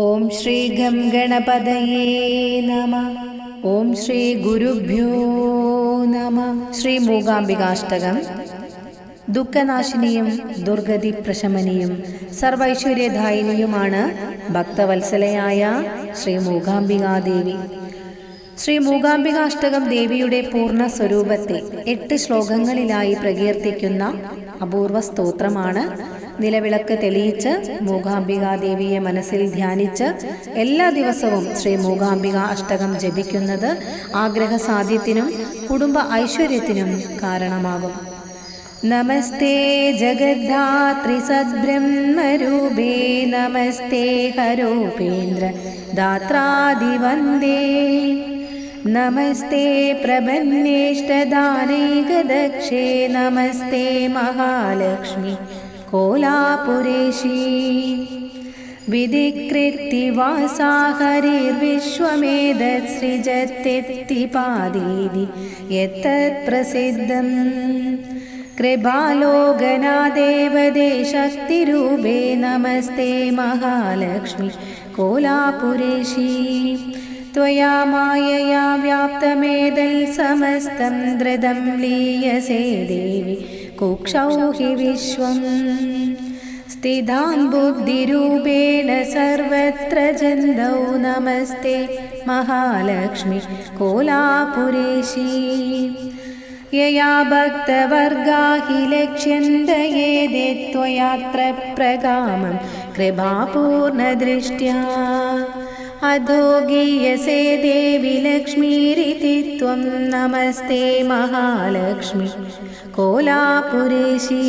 ഓം Shri gum ഗണപതയേ നമ. ഓം ശ്രീ ഗുരുഭ്യോ നമ. ശ്രീ മൂകാംബികാഷ്ടകം. ദുഃഖനാശിനിയും ദുർഗതി പ്രശമനിയും സർവൈശ്വര്യദായിനിയുമാണ് ഭക്തവത്സലയായ ശ്രീ മൂകാംബികാദേവി. ശ്രീ മൂകാംബികാഷ്ടകം ദേവിയുടെ പൂർണ സ്വരൂപത്തെ എട്ട് ശ്ലോകങ്ങളിലായി പ്രകീർത്തിക്കുന്ന അപൂർവ സ്തോത്രമാണ് നിലവിളക്ക് തെളിയിച്ച് മൂകാംബികാദേവിയെ മനസ്സിൽ ധ്യാനിച്ച് എല്ലാ ദിവസവും ശ്രീ മൂകാംബിക അഷ്ടകം ജപിക്കുന്നത് ആഗ്രഹ സാധ്യത്തിനും കുടുംബ ഐശ്വര്യത്തിനും കാരണമാകും. നമസ്തേ ജഗദ്ധാത്രി സദ്ബ്രഹ്മരൂപേ നമസ്തേ ഹരോപേന്ദ്ര ദാത്രാദിവന്ദേ. നമസ്തേ പ്രപന്നേഷ്ടദാനൈകദക്ഷേ നമസ്തേ മഹാലക്ഷ്മി. कोलापुरेशी विधिकृत्तिवासाहरिर्विश्वमेधत्सृजत्यत्तिपादीनि यत्तत्प्रसिद्धम् कृपालोकनादेवदे शक्तिरूपे नमस्ते महालक्ष्मि कोलापुरेशी त्वया मायया व्याप्तमेदल् समस्तं धृतं लीयसे देवि कुक्षौ हि विश्वम् स्थितां बुद्धिरूपेण सर्वत्र जन्तौ नमस्ते महालक्ष्मि कोलापुरेशी यया भक्तवर्गा हि लक्ष्यन्तयेदे त्वयात्र प्रगामं कृपापूर्णदृष्ट्या अधो गीयसे देवि लक्ष्मीरिति त्वं नमस्ते महालक्ष्मि कोलापुरेशी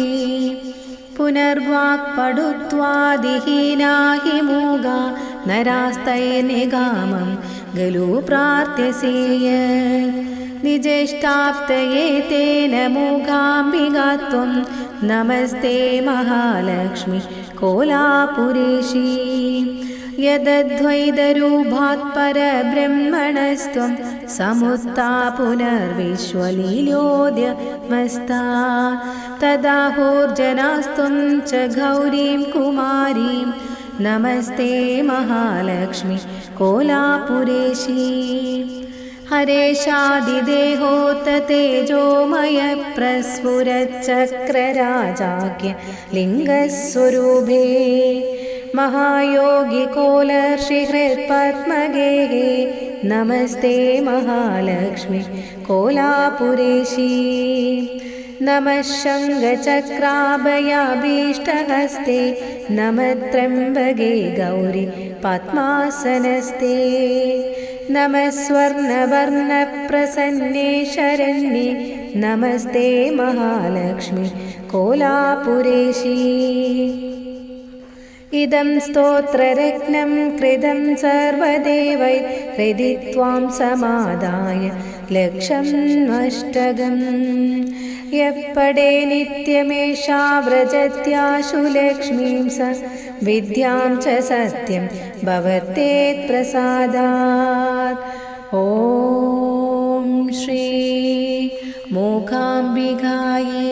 पुनर्वाक्पडुत्वादिहीना हि मूगा नरास्तैर्निगामं गलु प्रार्थ्यसेय निजेष्टाप्तये तेन मूगाम्बिका त्वं नमस्ते महालक्ष्मि कोलापुरेशी यदद्वैतरूपात् परब्रह्मणस्त्वं समुत्था पुनर्विश्वलीलोद्यमस्ता तदाहोर्जनास्त्वं च गौरीं कुमारीं नमस्ते महालक्ष्मि कोलापुरेशी हरेशादिदेहोत तेजोमय प्रस्फुरच्चक्रराजाज्ञ लिङ्गस्वरूपे महायोगिकोलर्षिहृत्पद्मगेः नमस्ते महालक्ष्मि कोलापुरेशी नमः शङ्खचक्राभयाभीष्टहस्ते नमः त्र्यम्बगे गौरि पद्मासनस्ते नमः स्वर्णवर्णप्रसन्ने शरण्ये नमस्ते महालक्ष्मि कोलापुरेशी इदं स्तोत्ररत्नं कृतं सर्वदेवै हृदि त्वां समादाय लक्षमष्टगम् यः पडे नित्यमेषा व्रजत्याशु लक्ष्मीं स विद्यां च सत्यं भवतेत्प्रसादात् ॐ श्री मूकाम्बिकायै